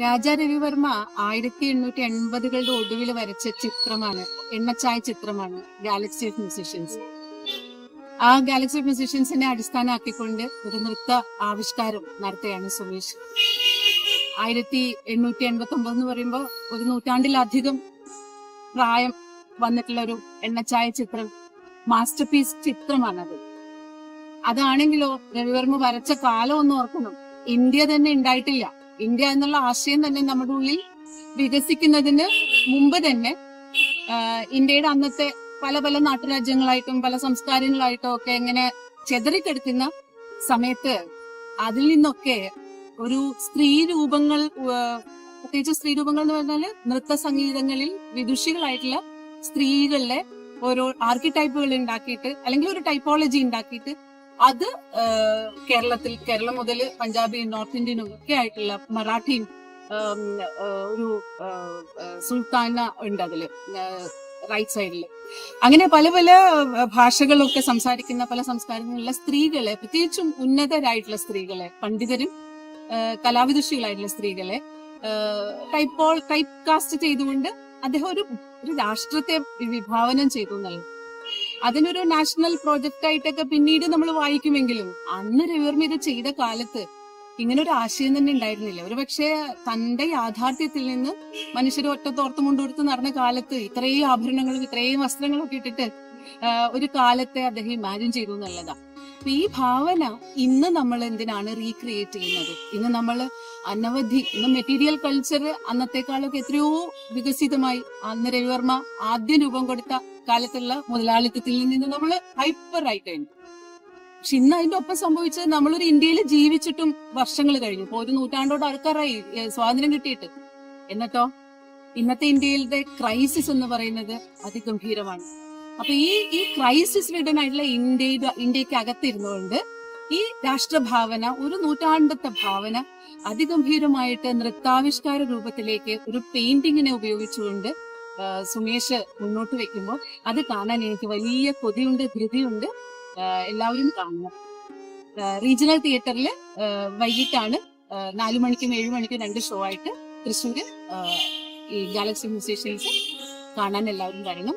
രാജാ രവിവർമ്മ ആയിരത്തി എണ്ണൂറ്റി എൺപതുകളുടെ ഒടുവിൽ വരച്ച ചിത്രമാണ് എണ്ണച്ചായ ചിത്രമാണ് ഗാലക്സി ഓഫ് മ്യൂസിഷ്യൻസ് ആ ഗാലക്സി ഓഫ് മ്യൂസിഷ്യൻസിനെ അടിസ്ഥാനമാക്കിക്കൊണ്ട് ഒരു നൃത്ത ആവിഷ്കാരം നടത്തുകയാണ് സുമേഷ്. ആയിരത്തി എണ്ണൂറ്റി എൺപത്തി ഒമ്പത് എന്ന് പറയുമ്പോൾ ഒരു നൂറ്റാണ്ടിലധികം പ്രായം വന്നിട്ടുള്ള ഒരു എണ്ണച്ചായ ചിത്രം മാസ്റ്റർ പീസ് ചിത്രമാണത്. അതാണെങ്കിലോ രവിവർമ്മ വരച്ച കാലം ഒന്ന് ഓർക്കണം. ഇന്ത്യ തന്നെ ഉണ്ടായിട്ടില്ല. ഇന്ത്യ എന്നുള്ള ആശയം തന്നെ നമ്മുടെ ഉള്ളിൽ വികസിക്കുന്നതിന് മുമ്പ് തന്നെ ഇന്ത്യയുടെ അന്നത്തെ പല പല നാട്ടുരാജ്യങ്ങളായിട്ടും പല സംസ്കാരങ്ങളായിട്ടും ഒക്കെ ഇങ്ങനെ ചെതറിക്കെടുക്കുന്ന സമയത്ത് അതിൽ നിന്നൊക്കെ ഒരു സ്ത്രീ രൂപങ്ങൾ പ്രത്യേകിച്ച് സ്ത്രീ രൂപങ്ങൾ എന്ന് പറഞ്ഞാൽ നൃത്ത സംഗീതങ്ങളിൽ വിദുഷികളായിട്ടുള്ള സ്ത്രീകളിലെ ഓരോ ആർക്കിടൈപ്പുകൾ ഉണ്ടാക്കിയിട്ട് അല്ലെങ്കിൽ ഒരു ടൈപ്പോളജി ഉണ്ടാക്കിയിട്ട് അത് കേരളത്തിൽ കേരളം മുതൽ പഞ്ചാബി നോർത്ത് ഇന്ത്യനും ഒക്കെ ആയിട്ടുള്ള മറാഠിയും ഒരു സുൽത്താന ഉണ്ട് അതിൽ റൈറ്റ് സൈഡിൽ അങ്ങനെ പല പല ഭാഷകളൊക്കെ സംസാരിക്കുന്ന പല സംസ്കാരങ്ങളിലുള്ള സ്ത്രീകളെ പ്രത്യേകിച്ചും ഉന്നതരായിട്ടുള്ള സ്ത്രീകളെ പണ്ഡിതരും കലാവിദുഷികളായിട്ടുള്ള സ്ത്രീകളെ ടൈപ്പോൾ ടൈപ്പ് കാസ്റ്റ് ചെയ്തുകൊണ്ട് അദ്ദേഹം ഒരു ഒരു രാഷ്ട്രത്തെ വിഭാവനം ചെയ്തു എന്നുള്ളത് അതിനൊരു നാഷണൽ പ്രോജക്റ്റ് ആയിട്ടൊക്കെ പിന്നീട് നമ്മൾ വായിക്കുമെങ്കിലും അന്ന് രവിവർമ്മ ഇത് ചെയ്ത കാലത്ത് ഇങ്ങനെ ഒരു ആശയം തന്നെ ഉണ്ടായിരുന്നില്ല. ഒരു പക്ഷേ തന്റെ യാഥാർത്ഥ്യത്തിൽ നിന്ന് മനുഷ്യർ ഒറ്റ തോർത്ത് മുണ്ടോർത്ത് നടന്ന കാലത്ത് ഇത്രയും ആഭരണങ്ങളും ഇത്രയും വസ്ത്രങ്ങളും ഒക്കെ ഇട്ടിട്ട് ഒരു കാലത്തെ അദ്ദേഹം ഇമാജിൻ ചെയ്തു എന്നുള്ളതാ. ഈ ഭാവന ഇന്ന് നമ്മൾ എന്തിനാണ് റീക്രിയേറ്റ് ചെയ്യുന്നത്? ഇന്ന് നമ്മൾ അനവധി ഇന്ന് മെറ്റീരിയൽ കൾച്ചർ അന്നത്തെക്കാളൊക്കെ എത്രയോ വികസിതമായി അന്ന് രവിവർമ്മ ആദ്യം രൂപം കൊടുത്ത കാലത്തുള്ള മുതലാളിത്തത്തിൽ നിന്ന് നമ്മൾ ഹൈപ്പർ ആയിട്ടുണ്ട് പക്ഷെ ഇന്ന് അതിന്റെ ഒപ്പം സംഭവിച്ചത് നമ്മളൊരു ഇന്ത്യയിൽ ജീവിച്ചിട്ടും വർഷങ്ങൾ കഴിഞ്ഞു. ഇപ്പൊ ഒരു നൂറ്റാണ്ടോട് ആൾക്കാരായി സ്വാതന്ത്ര്യം കിട്ടിയിട്ട്. എന്നിട്ടോ? ഇന്നത്തെ ഇന്ത്യയിലെ ക്രൈസിസ് എന്ന് പറയുന്നത് അതിഗംഭീരമാണ്. അപ്പൊ ഈ ഈ ക്രൈസിസ് റിഡൻ ആയിട്ടുള്ള ഇന്ത്യയുടെ ഇന്ത്യയ്ക്ക് അകത്തിരുന്നുകൊണ്ട് ഈ രാഷ്ട്രഭാവന ഒരു നൂറ്റാണ്ടത്തെ ഭാവന അതിഗംഭീരമായിട്ട് നൃത്താവിഷ്കാര രൂപത്തിലേക്ക് ഒരു പെയിന്റിങ്ങിനെ ഉപയോഗിച്ചുകൊണ്ട് സുമേഷ് മുന്നോട്ട് വെക്കുമ്പോൾ അത് കാണാൻ എനിക്ക് വലിയ കൊതിയുണ്ട് ധൃതിയുണ്ട് എല്ലാവരും കാണണം റീജിയണൽ തിയേറ്ററിൽ വൈകിട്ടാണ് നാലു മണിക്കും ഏഴു മണിക്കും രണ്ട് ഷോ ആയിട്ട് തൃശ്ശൂർ ഈ ഗാലക്സി മ്യൂസീഷ്യൻസ് കാണാൻ എല്ലാവരും വരണം